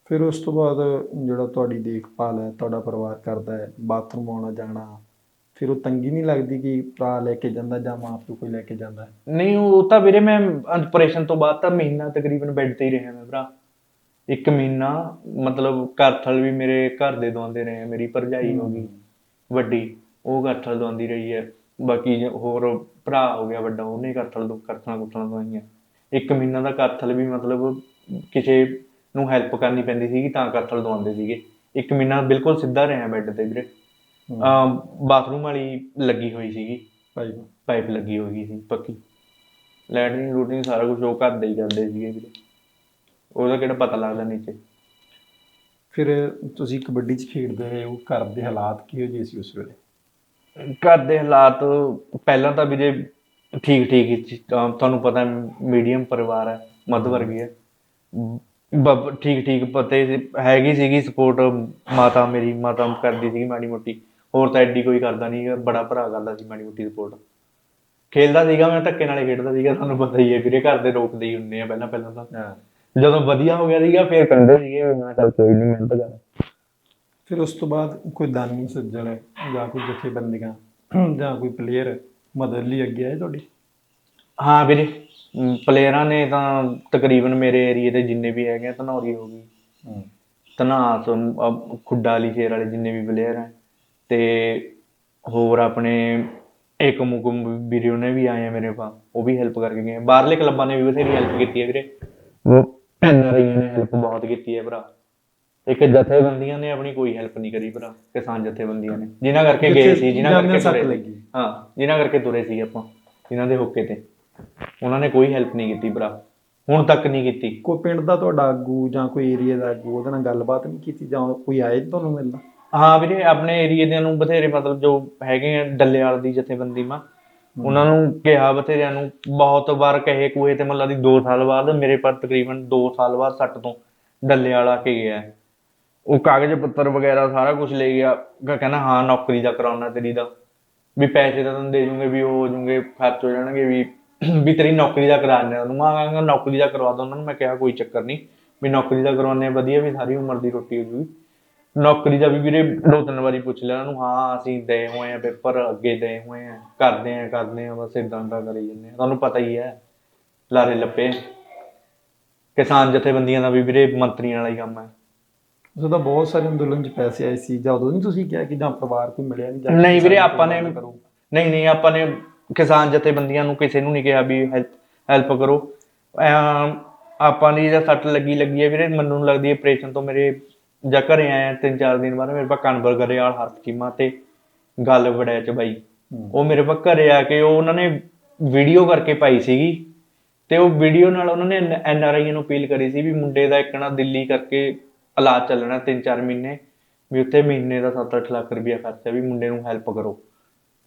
ਫਿਰ ਉਸ ਤੋਂ ਬਾਅਦ ਜਿਹੜਾ ਤੁਹਾਡੀ ਦੇਖਭਾਲ ਹੈ ਤੁਹਾਡਾ ਪਰਿਵਾਰ ਕਰਦਾ ਹੈ ਬਾਥਰੂਮ ਆਉਣਾ ਜਾਣਾ ਫਿਰ ਉਹ ਤੰਗੀ ਨਹੀਂ ਲੱਗਦੀ ਕਿ ਭਰਾ ਲੈ ਕੇ ਜਾਂਦਾ ਜਾਂ ਮਾਂ ਪਿਓ ਕੋਈ ਲੈ ਕੇ ਜਾਂਦਾ? ਨਹੀਂ ਉਹ ਤਾਂ ਵੀਰੇ ਮੈਂ ਆਪਰੇਸ਼ਨ ਤੋਂ ਬਾਅਦ ਤਾਂ ਮਹੀਨਾ ਤਕਰੀਬਨ ਬੈੱਡ ਤੇ ਹੀ ਰਿਹਾ ਮੈਂ ਭਰਾ। ਇੱਕ ਮਹੀਨਾ ਮਤਲਬ ਘਰਥਲ ਵੀ ਮੇਰੇ ਘਰ ਦੇ ਦਵਾਉਂਦੇ ਰਹੇ ਮੇਰੀ ਭਰਜਾਈ ਹੋ ਗਈ ਵੱਡੀ। ਉਹ ਘਰਥਲ ਦਵਾਉਂਦੀ ਰਹੀ ਹੈ। ਬਾਕੀ ਹੋਰ ਭਰਾ ਹੋ ਗਿਆ ਵੱਡਾ ਉਹਨੇ ਘਰਥਲ ਤੋਂ ਕਰਥਲਾਂ ਕੁੱਟਲਾਂ ਦਵਾਈਆਂ ਇੱਕ ਮਹੀਨਾ ਦਾ ਘਰਥਲ ਵੀ ਮਤਲਬ ਕਿਸੇ ਨੂੰ ਹੈਲਪ ਕਰਨੀ ਪੈਂਦੀ ਸੀਗੀ ਤਾਂ ਕਤਲ ਦਵਾਉਂਦੇ ਸੀਗੇ। ਇੱਕ ਮਹੀਨਾ ਬਿਲਕੁਲ ਸਿੱਧਾ ਰਿਹਾ ਬੈੱਡ ਤੇ ਵੀਰੇ। ਬਾਥਰੂਮ ਵਾਲੀ ਲੱਗੀ ਹੋਈ ਸੀਗੀ। ਭਾਈ ਪਾਈਪ ਲੱਗੀ ਹੋਈ ਸੀ ਪੱਕੀ। ਲੈਟਰਿੰਗ ਰੂਟਿੰਗ ਸਾਰਾ ਕੁਝ ਉਹ ਘਰ ਦੇ ਹੀ ਕਰਦੇ ਸੀਗੇ ਵੀਰੇ। ਉਹਦਾ ਕਿਹੜਾ ਪਤਾ ਲੱਗਦਾ ਨੀਚੇ। ਫਿਰ ਤੁਸੀਂ ਕਬੱਡੀ 'ਚ ਖੇਡਦੇ ਰਹੇ ਹੋ ਘਰ ਦੇ ਹਾਲਾਤ ਕੀ ਹੋ ਜਿਹੇ ਸੀ ਉਸ ਵੇਲੇ? ਘਰ ਦੇ ਹਾਲਾਤ ਪਹਿਲਾਂ ਤਾਂ ਵੀਰੇ ਠੀਕ ਠੀਕ ਹੀ ਸੀ ਤਾਂ ਤੁਹਾਨੂੰ ਪਤਾ ਮੀਡੀਅਮ ਪਰਿਵਾਰ ਹੈ ਮੱਧ ਵਰਗੀ ਹੈ। ਬ- ਠੀਕ ਠੀਕ ਪਤੇ ਹੈਗੀ ਸੀਗੀ ਸਪੋਰਟ ਮਾਤਾ ਮੇਰੀ ਮਾਤਾ ਕਰਦੀ ਸੀਗੀ ਮਾੜੀ ਮੋਟੀ। ਹੋਰ ਤਾਂ ਐਡੀ ਕੋਈ ਕਰਦਾ ਨਹੀਂ ਬੜਾ ਭਰਾ ਕਰਦਾ ਸੀ ਮਾੜੀ ਮੋਟੀ ਸਪੋਰਟ ਖੇਲਦਾ ਸੀਗਾ ਮੈਂ ਧੱਕੇ ਨਾਲੇ ਖੇਡਦਾ ਸੀਗਾ ਤੁਹਾਨੂੰ ਪਤਾ ਹੀ ਹੈ ਵੀਰੇ ਘਰ ਦੇ ਰੋਕਦੇ ਹੀ ਹੁੰਦੇ ਆ ਪਹਿਲਾਂ ਪਹਿਲਾਂ ਤਾਂ। ਜਦੋਂ ਵਧੀਆ ਹੋ ਗਿਆ ਸੀਗਾ ਫਿਰ ਕਹਿੰਦੇ ਸੀਗੇ ਵੀ ਮੈਂ ਚੱਲ ਕੋਈ ਨਹੀਂ ਮਿਹਨਤ ਕਰ ਫਿਰ ਉਸ ਤੋਂ ਬਾਅਦ ਕੋਈ ਦਾਨੀ ਸੱਜਣ ਜਾਂ ਕੋਈ ਜਥੇਬੰਦੀਆਂ ਜਾਂ ਕੋਈ ਪਲੇਅਰ ਮਦਦ ਲਈ ਅੱਗੇ ਆਏ ਤੁਹਾਡੀ? ਹਾਂ ਵੀਰੇ ਪਲੇਅਰਾਂ ਨੇ ਤਾਂ ਤਕਰੀਬਨ ਮੇਰੇ ਏਰੀਏ ਦੇ ਜਿੰਨੇ ਵੀ ਹੈਗੇ ਧਨੌਰੀ ਹੋ ਗਈ। ਅਮ, ਖੁੱਡਾ ਵਾਲੀ ਸ਼ੇਰ ਵਾਲੇ ਜਿੰਨੇ ਵੀ ਪਲੇਅਰ ਹੈ ਤੇ ਹੋਰ ਆਪਣੇ ਏਕਮ ਮੁਕਮ ਵੀਰੇ ਉਹਨੇ ਵੀ ਆਏ ਆ ਮੇਰੇ ਪਾ ਉਹ ਵੀ ਹੈਲਪ ਕਰਕੇ ਗਏ। ਬਾਹਰਲੇ ਕਲੱਬਾਂ ਨੇ ਵੀ ਬਥੇਰੀ ਹੈਲਪ ਕੀਤੀ ਹੈ ਵੀਰੇ। ਉਹ ਐਨਆਰਆਈ ਨੇ ਹੈਲਪ ਬਹੁਤ ਕੀਤੀ ਹੈ ਭਰਾ। ਇੱਕ ਜਥੇਬੰਦੀਆਂ ਨੇ ਆਪਣੀ ਕੋਈ ਹੈਲਪ ਨਹੀਂ ਕਰੀ ਭਰਾ ਕਿਸਾਨ ਜਥੇਬੰਦੀਆਂ ਨੇ ਜਿਨ੍ਹਾਂ ਕਰਕੇ ਗਏ ਸੀ ਜਿਨ੍ਹਾਂ ਕਰਕੇ ਸੱਟ। ਲੱਗੀ। ਹਾਂ ਜਿਨ੍ਹਾਂ ਕਰਕੇ ਤੁਰੇ ਸੀ ਆਪਾਂ ਜਿਨ੍ਹਾਂ ਦੇ ਹੋਕੇ ਤੇ ਉਹਨਾਂ ਨੇ ਕੋਈ ਹੈਲਪ ਨਹੀਂ ਕੀਤੀ ਭਰਾ ਹੁਣ ਤੱਕ ਨਹੀਂ ਕੀਤੀ ਕੋਈ ਪਿੰਡ ਦਾ ਤੁਹਾਡਾ ਆਗੂ ਜਾਂ ਕੋਈ ਏਰੀਆ ਦਾ ਆਗੂ ਉਹਦੇ ਨਾਲ ਗੱਲਬਾਤ ਨਹੀਂ ਕੀਤੀ ਜਾਂ ਕੋਈ ਆਏ ਤੁਹਾਨੂੰ ਮਿਲਣਾ ਹਾਂ ਵੀਰੇ ਆਪਣੇ ਏਰੀਏ ਦੇ ਨੂੰ ਬਥੇਰੇ ਮਤਲਬ ਜੋ ਹੈਗੇ ਆ ਡੱਲੇਵਾਲ ਦੀ ਜਥੇਬੰਦੀ ਮਾ ਉਹਨਾਂ ਨੂੰ ਕਿਹਾ ਬਥੇਰਿਆਂ ਨੂੰ ਬਹੁਤ ਵਾਰ ਕਹੇ ਕੂਏ ਤੇ ਮੱਲਾ ਦੀ 2 ਸਾਲ ਬਾਅਦ ਮੇਰੇ ਪਰ ਤਕਰੀਬਨ 2 ਸਾਲ ਬਾਅਦ ਸੱਟ ਤੋਂ ਡੱਲੇਵਾਲ ਆ ਕੇ ਗਿਆ ਹੈ। ਉਹ ਕਾਗਜ਼ ਪੱਤਰ ਵਗੈਰਾ ਸਾਰਾ ਕੁਝ ਲੈ ਗਿਆ। ਕਹਿੰਦਾ, ਹਾਂ, ਨੌਕਰੀ ਦਾ ਕਰਾਉਣਾ ਤੇਰੀ ਦਾ। ਵੀ ਪੈਸੇ ਤਾਂ ਤੈਨੂੰ ਦੇ ਜੂਗੇ ਵੀ ਉਹ ਹੋ ਜੂਗੇ, ਖਰਚ ਹੋ ਜਾਣਗੇ, ਵੀ ਵੀ ਤੇਰੀ ਨੌਕਰੀ ਦਾ ਕਰਾ ਦਿੰਦੇ ਉਹਨੂੰ ਮੈਂ ਕਹਿੰਦਾ, ਨੌਕਰੀ ਦਾ ਕਰਵਾ ਦੋ ਉਹਨਾਂ ਨੂੰ। ਮੈਂ ਕਿਹਾ, ਕੋਈ ਚੱਕਰ ਨਹੀਂ। ਵੀ ਨੌਕਰੀ ਦਾ ਕਰਵਾਉਂਦੇ ਆ, ਵਧੀਆ, ਵੀ ਸਾਰੀ ਉਮਰ ਦੀ ਰੋਟੀ ਹੋ ਜੂਗੀ। ਨੌਕਰੀ ਦਾ ਵੀ ਵੀਰੇ ਦੋ ਤਿੰਨ ਵਾਰੀ ਪੁੱਛ ਲਿਆ ਉਹਨੂੰ। ਹਾਂ, ਅਸੀਂ ਦੇ ਹੋਏ ਆ ਪੇਪਰ, ਅੱਗੇ ਦੇ ਹੋਏ ਆ। ਕਰਦੇ ਆ ਕਰਦੇ ਆ, ਬਸ ਇਦਾਂ ਦਾ ਕਰੀ ਜਾਂਦੇ ਤੁਹਾਨੂੰ ਪਤਾ ਹੀ ਹੈ, ਲਾਰੇ ਲੱਪੇ। ਕਿਸਾਨ ਜਥੇਬੰਦੀਆਂ ਦਾ ਵੀ ਵੀਰੇ ਮੰਤਰੀਆਂ ਵਾਲਾ ਹੀ ਕੰਮ ਹੈ। ਉਦੋਂ ਤਾਂ ਬਹੁਤ ਸਾਰੇ ਅੰਦੋਲਨ 'ਚ ਪੈਸੇ ਆਏ ਸੀ ਜਾਂ ਉਦੋਂ ਨਹੀਂ ਤੁਸੀਂ ਕਿਹਾ ਕਿ ਜਾਂ ਪਰਿਵਾਰ ਕੋਈ ਮਿਲਿਆ ਨਹੀਂ ਜਾਂ ਨਹੀਂ ਵੀਰੇ ਆਪਾਂ ਨੇ ਕਰੋ। ਨਹੀਂ ਨਹੀਂ ਆਪਾਂ ਨੇ ਕਿਸਾਨ ਜਥੇਬੰਦੀਆਂ ਨੂੰ ਕਿਸੇ ਨੂੰ ਨਹੀਂ ਕਿਹਾ ਵੀ ਹੈਲਪ ਹੈਲਪ ਕਰੋ ਅਮ ਆਪਾਂ ਦੀ ਜਾਂ ਸੱਟ ਲੱਗੀ ਲੱਗੀ ਹੈ ਵੀਰੇ ਮੈਨੂੰ ਲੱਗਦੀ ਹੈ ਆਪਰੇਸ਼ਨ ਤੋਂ ਮੇਰੇ ਜਾਂ ਘਰੇ ਆਇਆ ਤਿੰਨ ਚਾਰ ਦਿਨ ਬਾਅਦ ਮੇਰੇ ਪਾ ਕਨਵਰ ਕਰੇ ਵਾਲ ਹੱਥ ਕੀਮਾ ਤੇ ਗੱਲ ਵੜਿਆ ਚ ਬਾਈ। ਉਹ ਮੇਰੇ ਪਾ ਘਰੇ ਆ ਕੇ ਉਹ ਉਹਨਾਂ ਨੇ ਵੀਡੀਓ ਕਰਕੇ ਪਾਈ ਸੀਗੀ ਤੇ ਉਹ ਵੀਡੀਓ ਨਾਲ ਉਹਨਾਂ ਨੇ ਐਨ ਆਰ ਆਈ ਨੂੰ ਅਪੀਲ ਕਰੀ ਸੀ ਵੀ ਮੁੰਡੇ ਦਾ ਇੱਕ ਨਾ ਦਿੱਲੀ ਕਰਕੇ ਇਲਾਜ ਚੱਲਣਾ 3-4 ਮਹੀਨੇ ਵੀ ਉੱਥੇ ਮਹੀਨੇ ਦਾ 7-8 ਲੱਖ ਰੁਪਇਆ ਖਰਚਾ ਵੀ ਮੁੰਡੇ ਨੂੰ ਹੈਲਪ ਕਰੋ।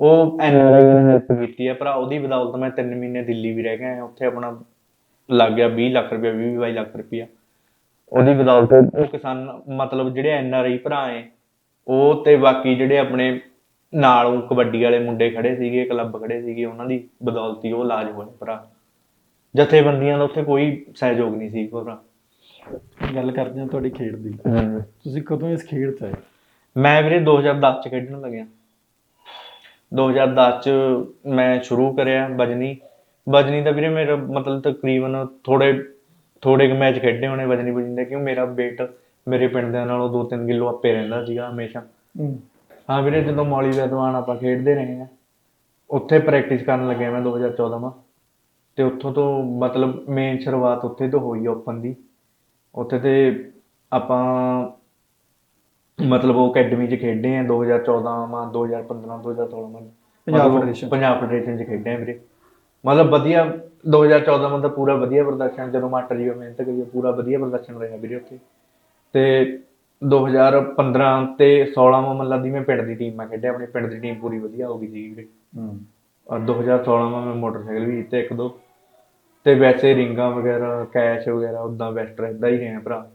ਉਹ ਹੈਲਪ ਕੀਤੀ ਹੈ ਭਰਾ ਉਹਦੀ ਬਦੌਲਤ ਮੈਂ 3 ਮਹੀਨੇ ਦਿੱਲੀ ਵੀ ਰਹਿ ਗਿਆ ਉੱਥੇ ਆਪਣਾ ਲੱਗ ਗਿਆ 20 ਲੱਖ ਰੁਪਇਆ 20-22 ਲੱਖ ਰੁਪਇਆ। ਉਹਦੀ ਬਦੌਲਤ ਉਹ ਕਿਸਾਨ ਮਤਲਬ ਜਿਹੜੇ ਐਨ ਆਰ ਆਈ ਭਰਾ ਏ ਉਹ ਤੇ ਬਾਕੀ ਜਿਹੜੇ ਆਪਣੇ ਨਾਲ ਉਹ ਕਬੱਡੀ ਵਾਲੇ ਮੁੰਡੇ ਖੜੇ ਸੀਗੇ ਕਲੱਬ ਖੜੇ ਸੀਗੇ ਉਹਨਾਂ ਦੀ ਬਦੌਲਤ ਹੀ ਉਹ ਇਲਾਜ ਹੋਇਆ ਭਰਾ। ਜਥੇਬੰਦੀਆਂ ਦਾ ਉੱਥੇ ਕੋਈ ਸਹਿਯੋਗ ਨਹੀਂ ਸੀ ਭਰਾ। ਗੱਲ ਕਰਦੇ ਹਾਂ ਤੁਹਾਡੀ ਖੇਡ ਦੀ। ਤੁਸੀਂ ਕਦੋਂ ਇਸ ਖੇਡ 'ਚ ਆਏ? ਮੈਂ ਵੀਰੇ 2010 ਚ ਖੇਡਣ ਲੱਗਿਆ। 2010 ਚ ਮੈਂ ਸ਼ੁਰੂ ਕਰਿਆ ਬਜਨੀ ਬਜਨੀ ਦਾ ਵੀਰੇ ਮੇਰਾ ਮਤਲਬ ਤਕਰੀਬਨ ਥੋੜੇ ਥੋੜੇ ਕੁ ਮੈਚ ਖੇਡੇ ਹੋਣੇ ਬਜਨੀ ਬਜਨੀ ਦੇ ਕਿਉਂ ਮੇਰਾ weight ਮੇਰੇ ਪਿੰਡ ਦੇ ਨਾਲੋਂ 2-3 ਕਿਲੋ ਆਪੇ ਰਹਿੰਦਾ ਸੀਗਾ ਹਮੇਸ਼ਾ। ਹੂੰ। ਹਾਂ ਵੀਰੇ ਜਦੋਂ ਮੌਲੀ ਵੈਦਵਾਨ ਆਪਾਂ ਖੇਡਦੇ ਰਹੇ ਆ ਉੱਥੇ ਪ੍ਰੈਕਟਿਸ ਕਰਨ ਲੱਗਿਆ ਮੈਂ 2014 ਮਾ ਤੇ ਉੱਥੋਂ ਤੋਂ ਮਤਲਬ ਮੇਨ ਸ਼ੁਰੂਆਤ ਉੱਥੇ ਤੋਂ ਹੋਈ ਓਪਨ ਦੀ। ਉੱਥੇ ਤੇ ਆਪਾਂ ਮਤਲਬ ਉਹ ਅਕੈਡਮੀ 'ਚ ਖੇਡੇ ਆ 2014 ਮਾ 2015 2016 ਮਾ ਪੰਜਾਬ ਮਤਲਬ ਫੈਡਰੇਸ਼ਨ। ਪੰਜਾਬ ਫੈਡਰੇਸ਼ਨ 'ਚ ਖੇਡੇ ਆ ਵੀਰੇ। ਮਤਲਬ ਵਧੀਆ 2014 ਮਾ ਤਾਂ ਪੂਰਾ ਵਧੀਆ ਪ੍ਰਦਰਸ਼ਨ ਜਦੋਂ ਮਾਸਟਰ ਜੀ ਮਿਹਨਤ ਕਰੀ ਪੂਰਾ ਵਧੀਆ ਪ੍ਰਦਰਸ਼ਨ ਰਿਹਾ ਵੀਰੇ ਉੱਥੇ। ਤੇ 2015 ਤੇ 16 ਮਾ ਮਤਲਬ ਦੀ ਮੈਂ ਪਿੰਡ ਦੀ ਟੀਮ ਮੈਂ ਖੇਡਿਆ ਆਪਣੀ ਪਿੰਡ ਦੀ ਟੀਮ ਪੂਰੀ ਵਧੀਆ ਹੋ ਗਈ ਸੀ ਵੀਰੇ। ਹੂੰ। ਔਰ 2016 ਮਾ ਮੈਂ ਮੋਟਰਸਾਈਕਲ ਵੀ ਜਿੱਤੇ ਇੱਕ ਦੋ। ਤੇ ਵੈਸੇ ਰਿੰਗਾਂ ਵਗੈਰਾ ਕੈਸ਼ ਵਗੈਰਾ ਉਦਾਂ ਬੈਸਟ ਰਹਿੰਦਾ ਹੀ ਰਿਹਾ ਭਰਾ।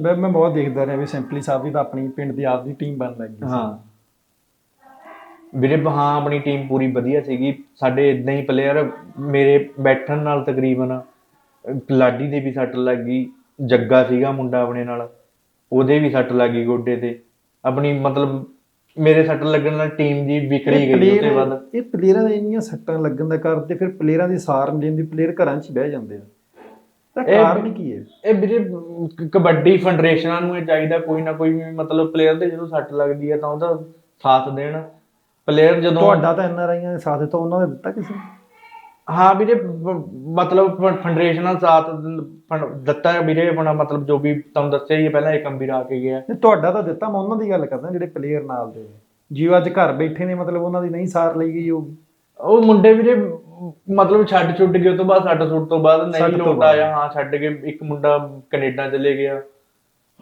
ਮੈਂ ਮੈਂ ਬਹੁਤ ਦੇਖਦਾ ਰਿਹਾ ਵੀ ਸਿੰਪਲੀ ਸਾਹਿਬ ਵੀ ਤਾਂ ਆਪਣੀ ਪਿੰਡ ਦੀ ਆਪ ਦੀ ਟੀਮ ਬਣ ਲੱਗੀ ਸੀ। ਹਾਂ। ਵੀਰੇ ਹਾਂ ਆਪਣੀ ਟੀਮ ਪੂਰੀ ਵਧੀਆ ਸੀਗੀ। ਸਾਡੇ ਇਦਾਂ ਹੀ ਪਲੇਅਰ ਮੇਰੇ ਬੈਠਣ ਨਾਲ ਤਕਰੀਬਨ ਅਹ, ਲਾਡੀ ਦੇ ਵੀ ਸੱਟ ਲੱਗ ਗਈ ਜੱਗਾ ਸੀਗਾ ਮੁੰਡਾ ਆਪਣੇ ਨਾਲ ਉਹਦੇ ਵੀ ਸੱਟ ਲੱਗ ਗਈ ਗੋਡੇ ਤੇ। ਆਪਣੀ ਮਤਲਬ ਮੇਰੇ ਸੱਟ ਲੱਗਣ ਨਾਲ ਟੀਮ ਦੀ ਇਹ ਗਈ ਉਹਦੇ player- ਬਾਅਦ। ਇਹ ਪਲੇਅਰਾਂ ਦੇ ਇੰਨੀਆਂ ਸੱਟਾਂ ਲੱਗਣ ਦਾ ਕਾਰਨ ਤੇ ਫਿਰ ਪਲੇਅਰਾਂ ਦੀ ਸਾਰ ਨਹੀਂ ਲੈਂਦੀ ਪਲੇਅਰ ਘਰਾਂ 'ਚ ਬਹਿ ਜਾਂਦੇ ਆ। ਤਾਂ ਕਾਰਨ ਕੀ ਹੈ? ਇਹ ਵੀਰੇ ਕਬੱਡੀ ਫੈਡਰੇਸ਼ਨਾਂ ਨੂੰ ਇਹ ਚਾਹੀਦਾ ਕੋਈ ਨਾ ਕੋਈ ਮਤਲਬ ਪਲੇਅਰ ਦੇ ਜਦੋਂ ਸੱਟ ਲੱਗਦੀ ਹੈ ਤਾਂ ਉਹਦਾ ਸਾਥ ਦੇਣ। ਪਲੇਅਰ ਜਦੋਂ ਤੁਹਾਡਾ ਤਾਂ ਐਨ ਆਰ ਆਈਆਂ ਦੇ ਸਾਥ ਦਿੱਤਾ ਉਹਨਾਂ ਨੇ ਦਿੱਤਾ ਕਿਸੇ ਨੇ? ਹਾਂ ਵੀਰੇ ਮਤਲਬ ਫੰਡਰੇਸ਼ਨ ਸਾਥ ਫੰਡ- ਦਿੱਤਾ ਵੀਰੇ ਆਪਣਾ ਮਤਲਬ ਜੋ ਵੀ ਤੁਹਾਨੂੰ ਦੱਸਿਆ ਹੀ ਪਹਿਲਾਂ ਏਕਮ ਵੀਰ ਆ ਕੇ ਗਿਆ। ਤੇ ਤੁਹਾਡਾ ਤਾਂ ਦਿੱਤਾ ਮੈਂ ਉਹਨਾਂ ਦੀ ਗੱਲ ਕਰਦਾ ਜਿਹੜੇ ਪਲੇਅਰ ਨਾਲ ਦੇ। ਜਿਉ ਅੱਜ ਘਰ ਬੈਠੇ ਨੇ ਮਤਲਬ ਉਹਨਾਂ ਦੀ ਨਹੀਂ ਸਾਰ ਲਈ ਗਈ ਹੋਊਗੀ ਉਹ ਮੁੰਡੇ ਵੀਰੇ ਮਤਲਬ ਛੱਡ ਛੁੱਟ ਗਏ ਤੋਂ ਬਾਅਦ ਸੱਟ ਸੁੱਟ ਤੋਂ ਬਾਅਦ ਨਹੀਂ ਲੋਟ। ਆਇਆ ਹਾਂ ਛੱਡ ਕੇ ਇੱਕ ਮੁੰਡਾ ਕੈਨੇਡਾ ਚਲੇ ਗਿਆ।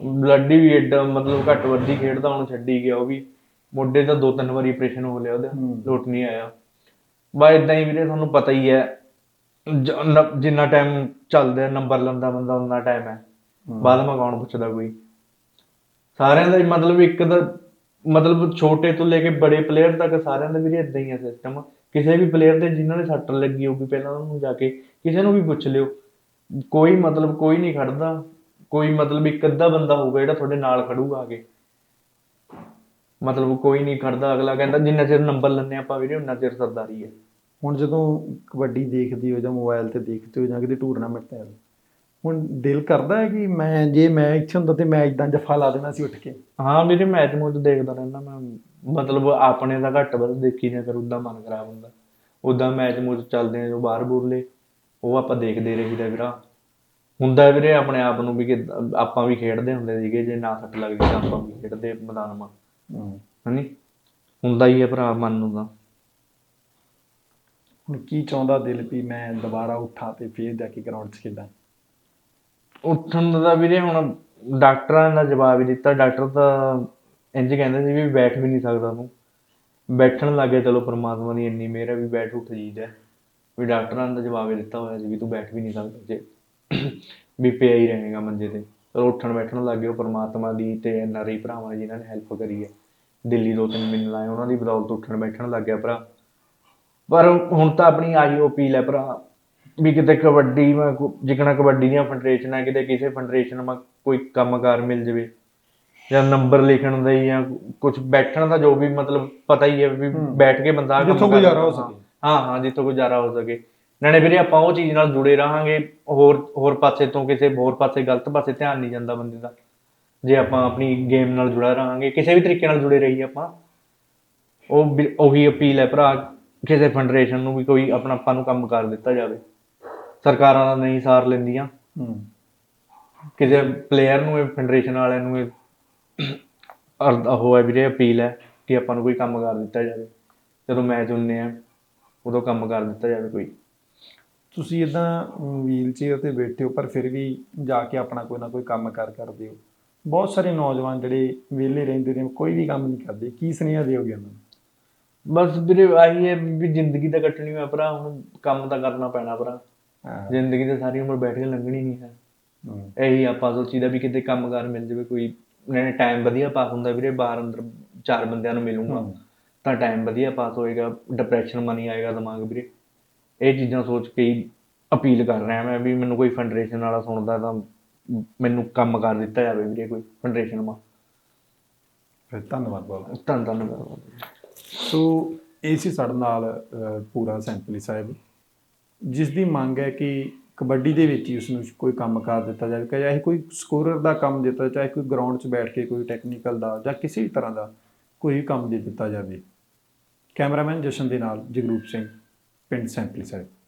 ਬਲੱਡੀ ਵੀ ਏਡਾ ਮਤਲਬ ਘੱਟ ਵੱਧੀ ਖੇਡਦਾ ਹੁਣ ਛੱਡੀ ਗਿਆ ਉਹ ਵੀ। ਮੁੰਡੇ ਦਾ ਦੋ ਤਿੰਨ ਵਾਰੀ ਆਪਰੇਸ਼ਨ ਹੋ ਲਿਆ ਉਹਦਾ। ਲੋਟ ਨਹੀਂ ਆਇਆ। ਬਾ ਇਦਾਂ ਹੀ ਵੀਰੇ ਤੁਹਾਨੂੰ ਪਤਾ ਹੀ ਹੈ ਜ- ਨ- ਜਿੰਨਾ ਟਾਈਮ ਚੱਲਦਾ ਨੰਬਰ ਲੰਦਾ ਬੰਦਾ ਉਨਾ ਟਾਈਮ ਹੈ। ਬਾਅਦ ਮੈਂ ਕੌਣ ਪੁੱਛਦਾ ਕੋਈ? ਸਾਰਿਆਂ ਦਾ ਹੀ ਮਤਲਬ ਇੱਕ ਦਾ ਮਤਲਬ ਛੋਟੇ ਤੋਂ ਲੈ ਕੇ ਬੜੇ ਪਲੇਅਰ ਤੱਕ ਸਾਰਿਆਂ ਦਾ ਵੀਰੇ ਇਦਾਂ ਹੀ ਹੈ ਸਿਸਟਮ ਕਿਸੇ ਵੀ ਪਲੇਅਰ ਦੇ ਜਿਨ੍ਹਾਂ ਨੇ ਸੱਟ ਲੱਗੀ ਹੋਊਗੀ ਪਹਿਲਾਂ ਉਹਨਾਂ ਜਾ ਕੇ ਕਿਸੇ ਨੂੰ ਵੀ ਪੁੱਛ ਲਿਓ। ਕੋਈ ਮਤਲਬ ਕੋਈ ਨਹੀਂ ਖੜਦਾ। ਕੋਈ ਮਤਲਬ ਇੱਕ ਅੱਧਾ ਬੰਦਾ ਹੋਊਗਾ ਜਿਹੜਾ ਤੁਹਾਡੇ ਨਾਲ ਖੜੂਗਾ ਆ ਕੇ। ਮਤਲਬ ਕੋਈ ਨਹੀਂ ਖੜਦਾ ਅਗਲਾ ਕਹਿੰਦਾ ਜਿੰਨਾ ਚਿਰ ਨੰਬਰ ਲੈਣੇ ਆਪਾਂ ਵੀਰੇ ਉਨਾ ਚਿਰ ਸਰਦਾਰੀ ਹੈ। ਹੁਣ ਜਦੋਂ ਕਬੱਡੀ ਦੇਖਦੀ ਹੋ ਜਾਂ ਮੋਬਾਈਲ ਤੇ ਦੇਖਦੇ ਹੋ ਜਾਂ ਕਿਤੇ ਟੂਰਨਾਮੈਂਟ ਤੇ ਹੁਣ ਦਿਲ ਕਰਦਾ ਹੈ ਕਿ ਮੈਂ ਜੇ ਮੈਂ ਇੱਥੇ ਹੁੰਦਾ ਤੇ ਮੈਂ ਇਦਾਂ ਜੱਫਾ ਲਾ ਦੇਣਾ ਸੀ ਉੱਠ ਕੇ? ਹਾਂ ਵੀਰੇ ਮੈਚ ਮੂਚ ਦੇਖਦਾ ਰਹਿੰਦਾ ਮੈਂ। ਮਤਲਬ ਆਪਣੇ ਦਾ ਘੱਟ ਵੱਧ ਦੇਖੀ ਨਾ ਕਰ ਉਦਾਂ ਮਨ ਖਰਾਬ ਹੁੰਦਾ। ਉਦਾਂ ਮੈਚ ਮੂਚ ਚੱਲਦੇ ਆ ਜੋ ਬਾਹਰ ਬੁਰਲੇ ਉਹ ਆਪਾਂ ਦੇਖਦੇ ਰਹੀਦਾ ਵੀਰਾ। ਹੁੰਦਾ ਵੀਰੇ ਆਪਣੇ ਆਪ ਨੂੰ ਵੀ ਕਿ ਆਪਾਂ ਵੀ ਖੇਡਦੇ ਹੁੰਦੇ ਸੀਗੇ ਜੇ ਨਾ ਸੱਟ ਲੱਗਦੀ ਤਾਂ ਆਪਾਂ ਵੀ ਖੇਡਦੇ ਮੈਦਾਨ ਮਾ। ਹਨੀ? ਹੁੰਦਾ ਹੀ ਹੈ ਭਰਾ ਮਨ ਨੂੰ ਤਾਂ। ਹੁਣ ਕੀ ਚਾਹੁੰਦਾ ਦਿਲ ਵੀ ਮੈਂ ਦੁਬਾਰਾ ਉੱਠਾਂ ਤੇ ਫੇਰ ਜਾ ਕੇ ਗਰਾਊਂਡ 'ਚ ਖੇਡਾਂ? ਉੱਠਣ ਦਾ ਵੀਰੇ ਹੁਣ ਡਾਕਟਰਾਂ ਦਾ ਜਵਾਬ ਹੀ ਦਿੱਤਾ। ਡਾਕਟਰ ਤਾਂ ਇੰਜ ਕਹਿੰਦੇ ਸੀ ਵੀ ਬੈਠ ਵੀ ਨਹੀਂ ਸਕਦਾ ਤੂੰ। ਬੈਠਣ ਲੱਗੇ ਚਲੋ ਪ੍ਰਮਾਤਮਾ ਦੀ ਇੰਨੀ ਮਿਹਰ ਹੈ ਵੀ ਬੈਠ ਉੱਠ ਜੀਦਾ ਵੀ ਡਾਕਟਰਾਂ ਨੇ ਤਾਂ ਜਵਾਬ ਹੀ ਦਿੱਤਾ ਹੋਇਆ ਸੀ ਵੀ ਤੂੰ ਬੈਠ ਵੀ ਨਹੀਂ ਸਕਦਾ ਜੇ। ਵੀ ਪਿਆ ਹੀ ਰਹੇਗਾ ਮੰਜੇ ਤੇ। ਉੱਠਣ ਬੈਠਣ ਲੱਗੇ ਉਹ ਪ੍ਰਮਾਤਮਾ ਦੀ ਤੇ ਐਨਆਰਆਈ ਭਰਾਵਾਂ ਜਿਨ੍ਹਾਂ ਨੇ ਹੈਲਪ ਕਰੀ ਹੈ। ਦਿੱਲੀ ਦੋ ਤਿੰਨ ਮਹੀਨੇ ਲਾਏ ਉਹਨਾਂ ਦੀ ਬਦੌਲਤ ਉੱਠਣ ਬੈਠਣ ਲੱਗ ਗਿਆ ਭਰਾ ਪਰ ਹੁਣ ਤਾਂ ਆਪਣੀ ਅਪੀਲ ਹੈ ਭਰਾ ਵੀ ਕਿਤੇ ਕਬੱਡੀ ਮੈਂ ਜਿਕਣਾ ਕਬੱਡੀ ਦੀਆਂ ਫੈਡਰੇਸ਼ਨ ਹੈ ਕਿਤੇ ਕਿਸੇ ਫੈਡਰੇਸ਼ਨ ਮਾ ਕੋਈ ਕੰਮਕਾਰ ਮਿਲ ਜਵੇ ਜਾਂ ਨੰਬਰ ਲਿਖਣ ਦਾ ਹੀ ਜਾਂ ਕੁਝ ਬੈਠਣ ਦਾ ਜੋ ਵੀ ਮਤਲਬ ਪਤਾ ਹੀ ਹੈ ਵੀ। ਬੈਠ ਕੇ ਬੰਦਾ ਜਿੱਥੋਂ ਗੁਜ਼ਾਰਾ ਹੋ। ਸਕੇ। ਹਾਂ ਹਾਂ ਜਿੱਥੋਂ ਗੁਜ਼ਾਰਾ ਹੋ ਸਕੇ ਨਾਲੇ ਵੀਰੇ ਆਪਾਂ ਉਹ ਚੀਜ਼ ਨਾਲ ਜੁੜੇ ਰਹਾਂਗੇ ਹੋਰ ਹੋਰ ਪਾਸੇ ਤੋਂ ਕਿਸੇ ਹੋਰ ਪਾਸੇ ਗਲਤ ਪਾਸੇ ਧਿਆਨ ਨਹੀਂ ਜਾਂਦਾ ਬੰਦੇ ਦਾ ਜੇ ਆਪਾਂ ਆਪਣੀ ਗੇਮ ਨਾਲ ਜੁੜਾ ਰਹਾਂਗੇ ਕਿਸੇ ਵੀ ਤਰੀਕੇ ਨਾਲ ਜੁੜੇ ਰਹੀਏ ਆਪਾਂ ਉਹ ਉਹੀ ਅਪੀਲ ਹੈ ਭਰਾ ਕਿਸੇ ਫੈਡਰੇਸ਼ਨ ਨੂੰ ਵੀ ਕੋਈ ਆਪਣਾ ਆਪਾਂ ਨੂੰ ਕੰਮ ਕਰ ਦਿੱਤਾ ਜਾਵੇ। ਸਰਕਾਰਾਂ ਦਾ ਨਹੀਂ ਸਾਰ ਲੈਂਦੀਆਂ। ਹੂੰ। ਕਿਸੇ ਪਲੇਅਰ ਨੂੰ ਇਹ ਫੈਡਰੇਸ਼ਨ ਵਾਲਿਆਂ ਨੂੰ ਇਹ ਉਹ ਹੈ ਵੀਰੇ ਅਪੀਲ ਹੈ ਕਿ ਆਪਾਂ ਨੂੰ ਕੋਈ ਕੰਮ ਕਰ ਦਿੱਤਾ ਜਾਵੇ। ਜਦੋਂ ਮੈਚ ਹੁੰਨੇ ਆ ਉਦੋਂ ਕੰਮ ਕਰ ਦਿੱਤਾ ਜਾਵੇ ਕੋਈ। ਤੁਸੀਂ ਇਦਾਂ ਵੀਲ ਚੇਅਰ ਤੇ ਬੈਠੇ ਹੋ ਪਰ ਫਿਰ ਵੀ ਜਾ ਕੇ ਆਪਣਾ ਕੋਈ ਨਾ ਕੋਈ ਕੰਮ ਕਾਰ ਕਰਦੇ ਹੋ। ਬਹੁਤ ਸਾਰੇ ਨੌਜਵਾਨ ਜਿਹੜੇ ਵਿਹਲੇ ਰਹਿੰਦੇ ਨੇ ਕੋਈ ਵੀ ਕੰਮ ਨਹੀਂ ਕਰਦੇ। ਕੀ ਸੁਨੇਹਾ ਦਿਓਗੇ ਉਹਨਾਂ ਨੂੰ? ਬਸ ਵੀਰੇ ਆਹੀ ਹੈ ਵੀ ਜ਼ਿੰਦਗੀ ਤਾਂ ਕੱਟਣੀ ਹੈ ਭਰਾ ਹੁਣ ਕੰਮ ਤਾਂ ਕਰਨਾ ਪੈਣਾ ਭਰਾ। ਜ਼ਿੰਦਗੀ ਤਾਂ ਸਾਰੀ ਉਮਰ ਬੈਠ ਕੇ ਲੰਘਣੀ ਨਹੀਂ ਹੈ। ਇਹੀ ਆਪਾਂ ਸੋਚੀਦਾ ਵੀ ਕਿਤੇ ਕੰਮਕਾਰ ਮਿਲ ਜਾਵੇ ਕੋਈ ਨੇ ਟਾਈਮ ਵਧੀਆ ਪਾਸ ਹੁੰਦਾ ਵੀਰੇ ਬਾਹਰ ਅੰਦਰ ਚਾਰ ਬੰਦਿਆਂ ਨੂੰ ਮਿਲੂੰਗਾ। ਤਾਂ ਟਾਈਮ ਵਧੀਆ ਪਾਸ ਹੋਏਗਾ ਡਿਪਰੈਸ਼ਨ ਮਨੀ ਆਏਗਾ ਦਿਮਾਗ ਵੀਰੇ। ਇਹ ਚੀਜ਼ਾਂ ਸੋਚ ਕੇ ਹੀ ਅਪੀਲ ਕਰ ਰਿਹਾ ਮੈਂ ਵੀ ਮੈਨੂੰ ਕੋਈ ਫੈਡਰੇਸ਼ਨ ਵਾਲਾ ਸੁਣਦਾ ਤਾਂ ਮੈਨੂੰ ਕੰਮ ਕਰ ਦਿੱਤਾ ਜਾਵੇ ਵੀਰੇ ਕੋਈ ਫੈਡਰੇਸ਼ਨ ਮਾ ਫਿਰ ਧੰਨਵਾਦ ਬਾਬਾ ਧੰਨ ਧੰਨਵਾਦ ਸੋ ਇਹ ਸੀ ਸਾਡੇ ਨਾਲ ਪੂਰਾ ਸੈਂਪਲੀ ਸਾਹਿਬ। ਜਿਸ ਦੀ ਮੰਗ ਹੈ ਕਿ ਕਬੱਡੀ ਦੇ ਵਿੱਚ ਹੀ ਉਸ ਨੂੰ ਕੋਈ ਕੰਮ ਕਰ ਦਿੱਤਾ ਜਾਵੇ ਚਾਹੇ ਕੋਈ ਸਕੋਰਰ ਦਾ ਕੰਮ ਦਿੱਤਾ ਚਾਹੇ ਕੋਈ ਗਰਾਊਂਡ 'ਚ ਬੈਠ ਕੇ ਕੋਈ ਟੈਕਨੀਕਲ ਦਾ ਜਾਂ ਕਿਸੇ ਵੀ ਤਰ੍ਹਾਂ ਦਾ ਕੋਈ ਕੰਮ ਦੇ ਦਿੱਤਾ ਜਾਵੇ। ਕੈਮਰਾਮੈਨ ਜਸ਼ਨ ਦੇ ਨਾਲ ਜਗਰੂਪ ਸਿੰਘ ਪਿੰਡ ਸੈਂਪਲੀ ਸਾਹਿਬ।